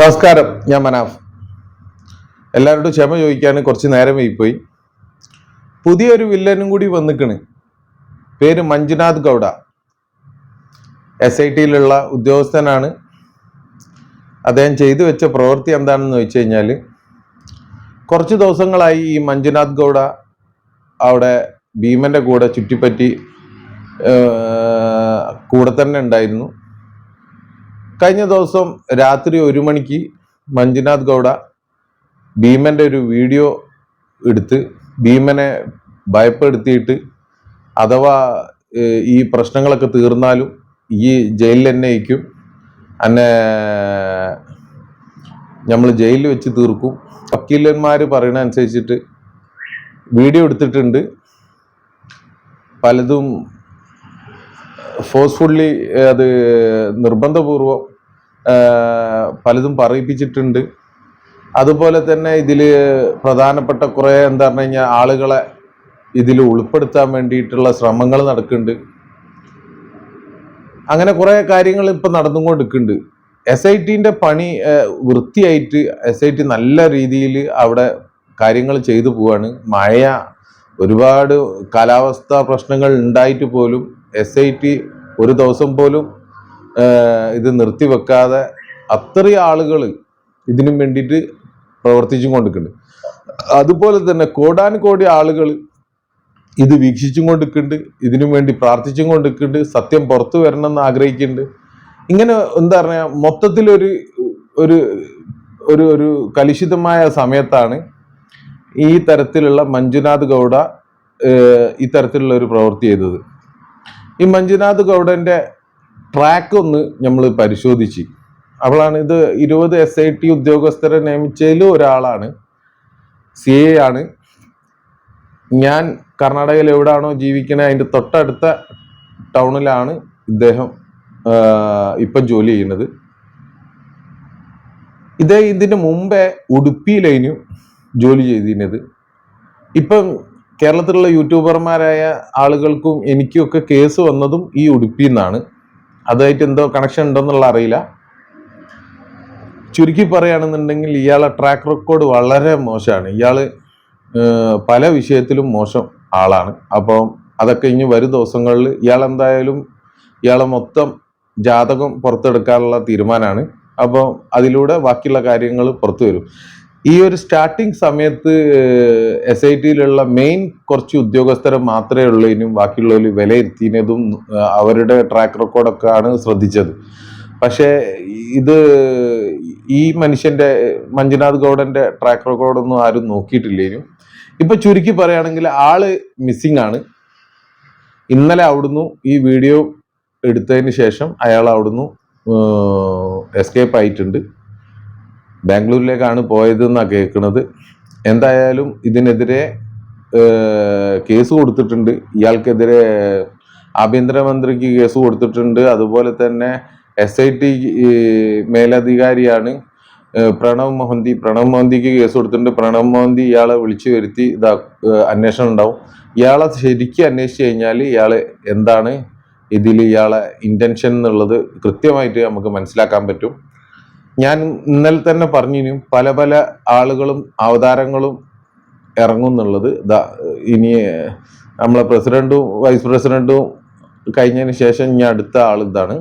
നമസ്കാരം ഞാൻ മനാഫ്. എല്ലാവരോടും ക്ഷമ ചോദിക്കാൻ കുറച്ച് നേരം പോയി. പുതിയൊരു വില്ലനും കൂടി വന്നിക്കണ്. പേര് മഞ്ജുനാഥ് ഗൗഡ. എസ് ഐ ടിയിലുള്ള ഉദ്യോഗസ്ഥനാണ്. അദ്ദേഹം ചെയ്തു വെച്ച പ്രവൃത്തി എന്താണെന്ന് വെച്ച് കഴിഞ്ഞാൽ കുറച്ച് ദിവസങ്ങളായി ഈ മഞ്ജുനാഥ് ഗൗഡ അവിടെ ഭീമന്റെ കൂടെ ചുറ്റിപ്പറ്റി കൂടെ തന്നെ ഉണ്ടായിരുന്നു. കഴിഞ്ഞ ദിവസം രാത്രി ഒരു മണിക്ക് മഞ്ജുനാഥ് ഗൗഡ ഭീമന്റെ ഒരു വീഡിയോ എടുത്ത് ഭീമനെ ഭയപ്പെടുത്തിയിട്ട് അഥവാ ഈ പ്രശ്നങ്ങളൊക്കെ തീർന്നാലും ഈ ജയിലിൽ തന്നെ അയക്കും. അന്നെ നമ്മൾ ജയിലിൽ വെച്ച് തീർക്കും. വക്കീലന്മാർ പറയണ അനുസരിച്ചിട്ട് വീഡിയോ എടുത്തിട്ടുണ്ട്. പലതും ഫോഴ്സ്ഫുള്ളി അത് നിർബന്ധപൂർവം പലതും പറയിപ്പിച്ചിട്ടുണ്ട്. അതുപോലെ തന്നെ ഇതിൽ പ്രധാനപ്പെട്ട കുറേ എന്താ പറഞ്ഞു കഴിഞ്ഞാൽ ആളുകളെ ഇതിൽ ഉൾപ്പെടുത്താൻ വേണ്ടിയിട്ടുള്ള ശ്രമങ്ങൾ നടക്കുന്നുണ്ട്. അങ്ങനെ കുറേ കാര്യങ്ങൾ ഇപ്പം നടന്നുകൊണ്ടിരിക്കുന്നുണ്ട്. എസ് ഐ ടിന്റെ പണി വൃത്തിയായിട്ട് എസ് ഐ ടി നല്ല രീതിയിൽ അവിടെ കാര്യങ്ങൾ ചെയ്തു പോവാണ്. മഴ ഒരുപാട് കാലാവസ്ഥാ പ്രശ്നങ്ങൾ ഉണ്ടായിട്ട് പോലും എസ് ഐ ടി ഒരു ദിവസം പോലും ഇത് നിർത്തിവെക്കാതെ അത്രയും ആളുകൾ ഇതിനും വേണ്ടിയിട്ട് പ്രവർത്തിച്ചും കൊണ്ടിരിക്കുന്നുണ്ട്. അതുപോലെ തന്നെ കോടാനുകോടി ആളുകൾ ഇത് വീക്ഷിച്ചും കൊണ്ടിരിക്കുന്നുണ്ട്. ഇതിനു വേണ്ടി പ്രാർത്ഥിച്ചും കൊണ്ടിരിക്കുന്നുണ്ട്. സത്യം പുറത്തു വരണം എന്ന് ആഗ്രഹിക്കുന്നുണ്ട്. ഇങ്ങനെ എന്താ പറയുക മൊത്തത്തിലൊരു ഒരു ഒരു ഒരു കലുഷിതമായ സമയത്താണ് ഈ തരത്തിലുള്ള മഞ്ജുനാഥ് ഗൗഡ ഈ തരത്തിലുള്ള ഒരു പ്രവൃത്തി ചെയ്തത്. ഈ മഞ്ജുനാഥ് ഗൗഡന്റെ ട്രാക്ക് ഒന്ന് നമ്മൾ പരിശോധിച്ച്. അവളാണ് ഇത് ഇരുപത് എസ് ഐ ടി ഉദ്യോഗസ്ഥരെ നിയമിച്ചതിൽ ഒരാളാണ്. സി എ ആണ്. ഞാൻ കർണാടകയിൽ എവിടാണോ ജീവിക്കുന്നത് അതിന്റെ തൊട്ടടുത്ത ടൗണിലാണ് ഇദ്ദേഹം ഇപ്പം ജോലി ചെയ്യുന്നത്. ഇതേ ഇതിന് മുമ്പേ ഉടുപ്പിയിലേനു ജോലി ചെയ്തിരുന്നത്. ഇപ്പം കേരളത്തിലുള്ള യൂട്യൂബർമാരായ ആളുകൾക്കും എനിക്കും ഒക്കെ കേസ് വന്നതും ഈ ഉടുപ്പിന്നാണ് അതായിട്ട് എന്തോ കണക്ഷൻ ഉണ്ടോന്നുള്ള അറിയില്ല. ചുരുക്കി പറയുകയാണെന്നുണ്ടെങ്കിൽ ഇയാളെ ട്രാക്ക് റെക്കോർഡ് വളരെ മോശമാണ്. ഇയാൾ പല വിഷയത്തിലും മോശം ആളാണ്. അപ്പം അതൊക്കെ ഇനി വരും ദിവസങ്ങളിൽ ഇയാൾ എന്തായാലും ഇയാളെ മൊത്തം ജാതകം പുറത്തെടുക്കാനുള്ള തീരുമാനമാണ്. അപ്പോൾ അതിലൂടെ ബാക്കിയുള്ള കാര്യങ്ങൾ പുറത്തു വരും. ഈ ഒരു സ്റ്റാർട്ടിങ് സമയത്ത് എസ് ഐ ടിയിലുള്ള മെയിൻ കുറച്ച് ഉദ്യോഗസ്ഥരെ മാത്രമേ ഉള്ളതിനും ബാക്കിയുള്ളവർ വിലയിരുത്തിയതും അവരുടെ ട്രാക്ക് റെക്കോർഡൊക്കെ ആണ് ശ്രദ്ധിച്ചത്. പക്ഷേ ഇത് ഈ മനുഷ്യന്റെ മഞ്ജുനാഥ് ഗൗഡന്റെ ട്രാക്ക് റെക്കോർഡൊന്നും ആരും നോക്കിയിട്ടില്ലേനും ഇപ്പൊ ചുരുക്കി പറയുകയാണെങ്കിൽ ആൾ മിസ്സിംഗ് ആണ്. ഇന്നലെ അവിടുന്ന് ഈ വീഡിയോ എടുത്തതിന് ശേഷം അയാൾ അവിടുന്ന് എസ്കേപ്പ് ആയിട്ടുണ്ട്. ബാംഗ്ലൂരിലേക്കാണ് പോയതെന്നാണ് കേൾക്കുന്നത് എന്തായാലും ഇതിനെതിരെ കേസ് കൊടുത്തിട്ടുണ്ട്. ഇയാൾക്കെതിരെ ആഭ്യന്തരമന്ത്രിക്ക് കേസ് കൊടുത്തിട്ടുണ്ട്. അതുപോലെ തന്നെ എസ് ഐ ടി മേലധികാരിയാണ് പ്രണവ് മോഹന്തി. പ്രണവ് മോഹന്തിക്ക് കേസ് കൊടുത്തിട്ടുണ്ട്. പ്രണവ് മോഹന്തി ഇയാളെ വിളിച്ചു വരുത്തി ഇതാ അന്വേഷണം ഉണ്ടാവും. ഇയാളെ ശരിക്കും അന്വേഷിച്ച് കഴിഞ്ഞാൽ ഇയാൾ എന്താണ് ഇതിൽ ഇയാളെ ഇന്റൻഷൻ എന്നുള്ളത് കൃത്യമായിട്ട് നമുക്ക് മനസ്സിലാക്കാൻ പറ്റും. ഞാൻ ഇന്നലെ തന്നെ പറഞ്ഞു പല പല ആളുകളും അവതാരങ്ങളും ഇറങ്ങും എന്നുള്ളത് ദാ ഇനി നമ്മളെ പ്രസിഡന്റും വൈസ് പ്രസിഡന്റും കഴിഞ്ഞതിന് ശേഷം ഇനി അടുത്ത ആൾ ഇതാണ്.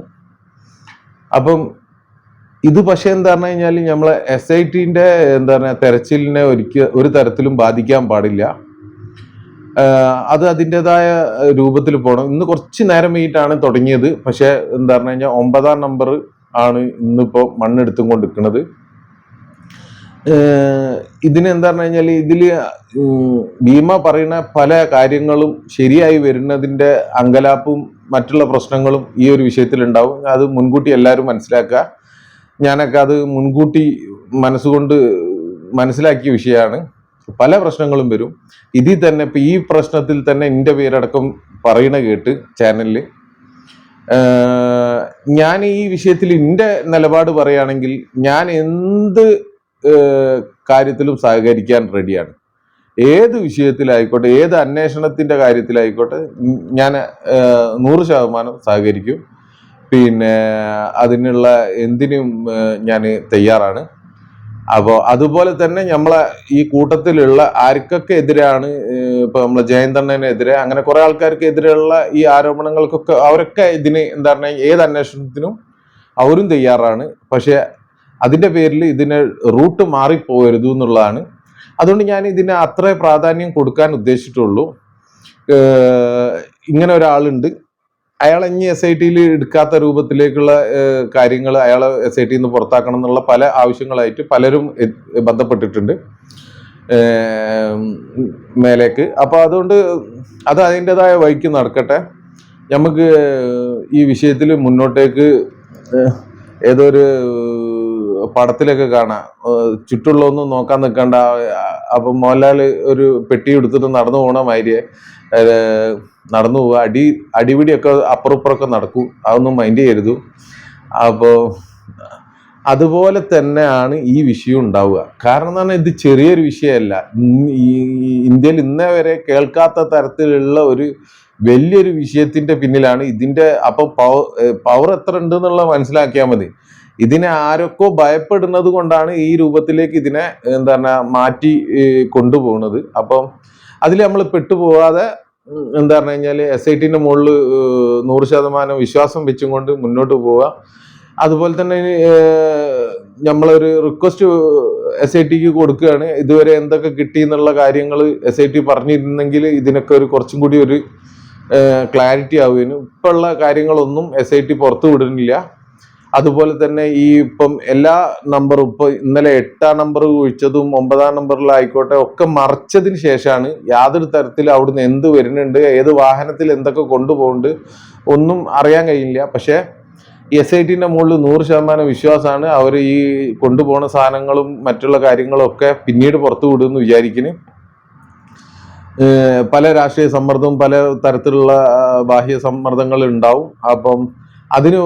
അപ്പം ഇത് പക്ഷേ എന്താ പറഞ്ഞു കഴിഞ്ഞാൽ നമ്മളെ എസ് ഐ ടിന്റെ എന്താ പറയുക തെരച്ചിലിനെ ഒരിക്കൽ ഒരു തരത്തിലും ബാധിക്കാൻ പാടില്ല. അത് അതിന്റെതായ രൂപത്തിൽ പോകണം ഇന്ന് കുറച്ച് നേരം വീട്ടാണ് തുടങ്ങിയത്. പക്ഷേ എന്താ പറഞ്ഞു കഴിഞ്ഞാൽ ഒമ്പതാം നമ്പർ ആണ് ഇന്നിപ്പോ മണ്ണെടുത്തും കൊണ്ടിരിക്കുന്നത്. ഇതിനെന്താ പറഞ്ഞു കഴിഞ്ഞാൽ ഇതിൽ ഭീമ പറയുന്ന പല കാര്യങ്ങളും ശരിയായി വരുന്നതിന്റെ അങ്കലാപ്പും മറ്റുള്ള പ്രശ്നങ്ങളും ഈ ഒരു വിഷയത്തിൽ ഉണ്ടാവും അത് മുൻകൂട്ടി എല്ലാവരും മനസ്സിലാക്കുക. ഞാനൊക്കെ അത് മുൻകൂട്ടി മനസ്സുകൊണ്ട് മനസ്സിലാക്കിയ വിഷയമാണ്. പല പ്രശ്നങ്ങളും വരും. ഇതിൽ തന്നെ ഇപ്പം ഈ പ്രശ്നത്തിൽ തന്നെ എന്റെ പേരടക്കം പറയണ കേട്ട് ചാനലിൽ ഞാൻ ഈ വിഷയത്തിൽ എന്റെ നിലപാട് പറയുകയാണെങ്കിൽ ഞാൻ എന്ത് കാര്യത്തിലും സഹകരിക്കാൻ റെഡിയാണ്. ഏത് വിഷയത്തിലായിക്കോട്ടെ ഏത് അന്വേഷണത്തിന്റെ കാര്യത്തിലായിക്കോട്ടെ ഞാൻ നൂറ് ശതമാനം സഹകരിക്കും. പിന്നെ അതിനുള്ള എന്തിനും ഞാൻ തയ്യാറാണ്. അപ്പോൾ അതുപോലെ തന്നെ നമ്മളെ ഈ കൂട്ടത്തിലുള്ള ആർക്കൊക്കെ എതിരാണ് ഇപ്പൊ നമ്മളെ ജയന്തണ്ണനെതിരെ അങ്ങനെ കുറെ ആൾക്കാർക്ക് എതിരെയുള്ള ഈ ആരോപണങ്ങൾക്കൊക്കെ അവരൊക്കെ ഇതിന് എന്താ പറഞ്ഞാൽ ഏത് അന്വേഷണത്തിനും അവരും തയ്യാറാണ്. പക്ഷെ അതിന്റെ പേരിൽ ഇതിന് റൂട്ട് മാറിപ്പോകരുത് എന്നുള്ളതാണ്. അതുകൊണ്ട് ഞാൻ ഇതിന് അത്ര പ്രാധാന്യം കൊടുക്കാൻ ഉദ്ദേശിച്ചിട്ടുള്ളൂ. ഇങ്ങനെ ഒരാളുണ്ട്. അയാൾ ഇനി എസ് ഐ ടിയിൽ എടുക്കാത്ത രൂപത്തിലേക്കുള്ള കാര്യങ്ങൾ അയാളെ എസ് ഐ ടിയിൽ നിന്ന് പുറത്താക്കണം എന്നുള്ള പല ആവശ്യങ്ങളായിട്ട് പലരും ബന്ധപ്പെട്ടിട്ടുണ്ട്. മേലേക്ക്. അപ്പോൾ അതുകൊണ്ട് അത് അതിന്റെതായ വഴിക്ക് നടക്കട്ടെ. നമുക്ക് ഈ വിഷയത്തിൽ മുന്നോട്ടേക്ക് ഏതൊരു പടത്തിലൊക്കെ കാണാം. ചുറ്റുള്ളൊന്നും നോക്കാൻ നിൽക്കണ്ട. അപ്പം മോഹൻലാൽ ഒരു പെട്ടി എടുത്തിട്ട് നടന്നു പോണ മാതിരിയെ നടന്നു പോവുക. അടി അടിപിടിയൊക്കെ അപ്പുറപ്പുറമൊക്കെ നടക്കും. അതൊന്നും മൈൻഡ് ചെയ്യരുത്. അപ്പോൾ അതുപോലെ തന്നെയാണ് ഈ വിഷയം ഉണ്ടാവുക. കാരണം എന്ന് പറഞ്ഞാൽ ഇത് ചെറിയൊരു വിഷയമല്ല. ഇന്ത്യയിൽ ഇന്നേ വരെ കേൾക്കാത്ത തരത്തിലുള്ള ഒരു വലിയൊരു വിഷയത്തിന്റെ പിന്നിലാണ് ഇതിന്റെ. അപ്പൊ പവർ എത്ര ഉണ്ട് മനസ്സിലാക്കിയാൽ മതി. ഇതിനെ ആരൊക്കെ ഭയപ്പെടുന്നത് കൊണ്ടാണ് ഈ രൂപത്തിലേക്ക് ഇതിനെ എന്താ പറഞ്ഞാ മാറ്റി കൊണ്ടുപോകുന്നത് അപ്പം അതിൽ നമ്മൾ പെട്ടുപോകാതെ എന്താ പറഞ്ഞു കഴിഞ്ഞാൽ എസ് ഐ ടിന്റെ മുകളിൽ നൂറ് ശതമാനം വിശ്വാസം വെച്ചും കൊണ്ട് മുന്നോട്ട് പോവുക. അതുപോലെ തന്നെ നമ്മളൊരു റിക്വസ്റ്റ് എസ് ഐ ടിക്ക് കൊടുക്കുകയാണ്. ഇതുവരെ എന്തൊക്കെ കിട്ടി എന്നുള്ള കാര്യങ്ങൾ എസ് ഐ ടി പറഞ്ഞിരുന്നെങ്കിൽ ഇതിനൊക്കെ ഒരു കുറച്ചും കൂടി ഒരു ക്ലാരിറ്റി ആവുകയും ഇപ്പോഴുള്ള കാര്യങ്ങളൊന്നും എസ് ഐ ടി പുറത്തു വിടുന്നില്ല. അതുപോലെ തന്നെ ഈ ഇപ്പം എല്ലാ നമ്പറും ഇപ്പൊ ഇന്നലെ എട്ടാം നമ്പർ ഒഴിച്ചതും ഒമ്പതാം നമ്പറിലായിക്കോട്ടെ ഒക്കെ മറച്ചതിന് ശേഷമാണ് യാതൊരു തരത്തിൽ അവിടുന്ന് എന്ത് വരുന്നുണ്ട് ഏത് വാഹനത്തിൽ എന്തൊക്കെ കൊണ്ടുപോകുന്നുണ്ട് ഒന്നും അറിയാൻ കഴിയില്ല. പക്ഷേ എസ് ഐ ടിന്റെ മുകളിൽ നൂറ് ശതമാനം വിശ്വാസമാണ് അവർ ഈ കൊണ്ടുപോകുന്ന സാധനങ്ങളും മറ്റുള്ള കാര്യങ്ങളും ഒക്കെ പിന്നീട് പുറത്തു വിടുമെന്ന് വിചാരിക്കുന്നു. പല രാഷ്ട്രീയ സമ്മർദ്ദവും പല തരത്തിലുള്ള ബാഹ്യ സമ്മർദ്ദങ്ങൾ ഉണ്ടാവും. അപ്പം അതിന്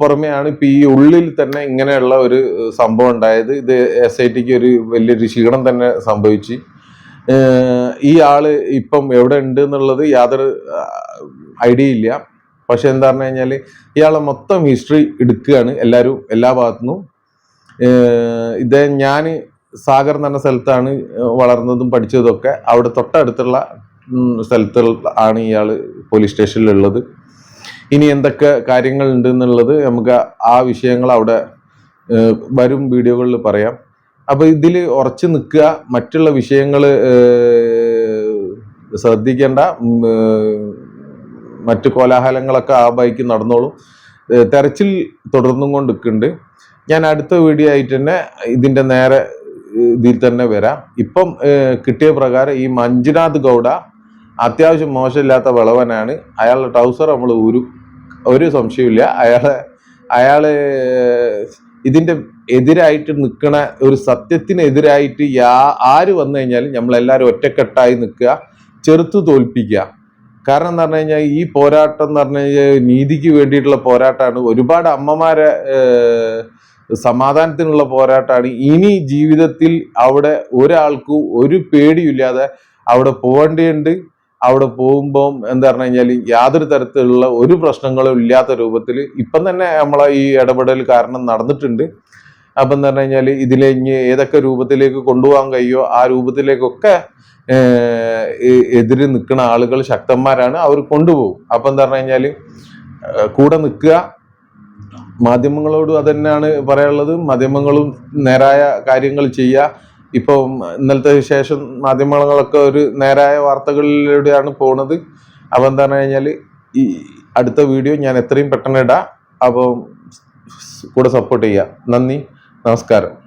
പുറമെയാണ് ഇപ്പൊ ഈ ഉള്ളിൽ തന്നെ ഇങ്ങനെയുള്ള ഒരു സംഭവം ഉണ്ടായത്. ഇത് എസ് ഐ ടിക്ക് ഒരു വലിയൊരു ക്ഷീണം തന്നെ സംഭവിച്ചു. ഈ ആൾ ഇപ്പം എവിടെ ഉണ്ട് എന്നുള്ളത് യാതൊരു ഐഡിയ ഇല്ല. പക്ഷെ എന്താ പറഞ്ഞു കഴിഞ്ഞാൽ ഇയാളെ മൊത്തം ഹിസ്റ്ററി എടുക്കുകയാണ് എല്ലാവരും എല്ലാ ഭാഗത്തുനിന്നും. ഇദ്ദേഹം ഞാൻ സാഗർ എന്ന് പറഞ്ഞ സ്ഥലത്താണ് വളർന്നതും പഠിച്ചതും ഒക്കെ. അവിടെ തൊട്ടടുത്തുള്ള സ്ഥലത്തുള്ള സ്ഥലത്ത് ആണ് ഇയാൾ പോലീസ് സ്റ്റേഷനിലുള്ളത്. ഇനി എന്തൊക്കെ കാര്യങ്ങൾ ഉണ്ട് എന്നുള്ളത് നമുക്ക് ആ- വിഷയങ്ങൾ അവിടെ വരും വീഡിയോകളിൽ പറയാം. അപ്പൊ ഇതിൽ ഉറച്ചു നിൽക്കുക. മറ്റുള്ള വിഷയങ്ങൾ ശ്രദ്ധിക്കേണ്ട. മറ്റു കോലാഹലങ്ങളൊക്കെ ആ ബൈക്ക് നടന്നോളും. തെരച്ചിൽ തുടർന്നും കൊണ്ട് നിൽക്കുന്നുണ്ട് ഞാൻ അടുത്ത വീഡിയോ ആയിട്ട് തന്നെ ഇതിന്റെ നേരെ ഇതിൽ തന്നെ വരാം. ഇപ്പം കിട്ടിയ പ്രകാരം ഈ മഞ്ജുനാഥ് ഗൗഡ അത്യാവശ്യം മോശമില്ലാത്ത വളവനാണ്. അയാളുടെ ട്രൗസർ നമ്മൾ ഒരു ഒരു സംശയമില്ല അയാളെ അയാൾ ഇതിന്റെ എതിരായിട്ട് നിൽക്കണ ഒരു സത്യത്തിനെതിരായിട്ട് യാ ആര് വന്നു കഴിഞ്ഞാലും നമ്മളെല്ലാവരും ഒറ്റക്കെട്ടായി നിൽക്കുക ചെറുത്തു തോൽപ്പിക്കുക. കാരണം എന്ന് പറഞ്ഞു കഴിഞ്ഞാൽ ഈ പോരാട്ടം എന്ന് പറഞ്ഞു കഴിഞ്ഞാൽ നീതിക്ക് വേണ്ടിയിട്ടുള്ള പോരാട്ടമാണ്. ഒരുപാട് അമ്മമാരെ സമാധാനത്തിനുള്ള പോരാട്ടമാണ്. ഇനി ജീവിതത്തിൽ അവിടെ ഒരാൾക്കും ഒരു പേടിയില്ലാതെ അവിടെ പോകേണ്ടതുണ്ട്. അവിടെ പോകുമ്പോൾ എന്താ പറഞ്ഞു കഴിഞ്ഞാൽ യാതൊരു തരത്തിലുള്ള ഒരു പ്രശ്നങ്ങളും ഇല്ലാത്ത രൂപത്തിൽ ഇപ്പം തന്നെ നമ്മളെ ഈ ഇടപെടൽ കാരണം നടന്നിട്ടുണ്ട്. അപ്പം എന്ന് പറഞ്ഞു കഴിഞ്ഞാൽ ഇതിലെ ഇനി ഏതൊക്കെ രൂപത്തിലേക്ക് കൊണ്ടുപോകാൻ കഴിയുമോ ആ രൂപത്തിലേക്കൊക്കെ എതിര് നിൽക്കുന്ന ആളുകൾ ശക്തന്മാരാണ് അവർ കൊണ്ടുപോകും. അപ്പം എന്ന് പറഞ്ഞു കഴിഞ്ഞാൽ കൂടെ നിൽക്കുക. മാധ്യമങ്ങളോടും അത് തന്നെയാണ് പറയാനുള്ളത്. മാധ്യമങ്ങളും നേരായ കാര്യങ്ങൾ ചെയ്യുക. ഇപ്പം ഇന്നലത്തെ ശേഷം മാധ്യമങ്ങളൊക്കെ ഒരു നേരായ വാർത്തകളിലൂടെയാണ് പോണത്. അപ്പം എന്താണ് കഴിഞ്ഞാൽ ഈ അടുത്ത വീഡിയോ ഞാൻ എത്രയും പെട്ടെന്ന് ഇടാം. അപ്പം കൂടെ സപ്പോർട്ട് ചെയ്യുക നന്ദി. നമസ്കാരം.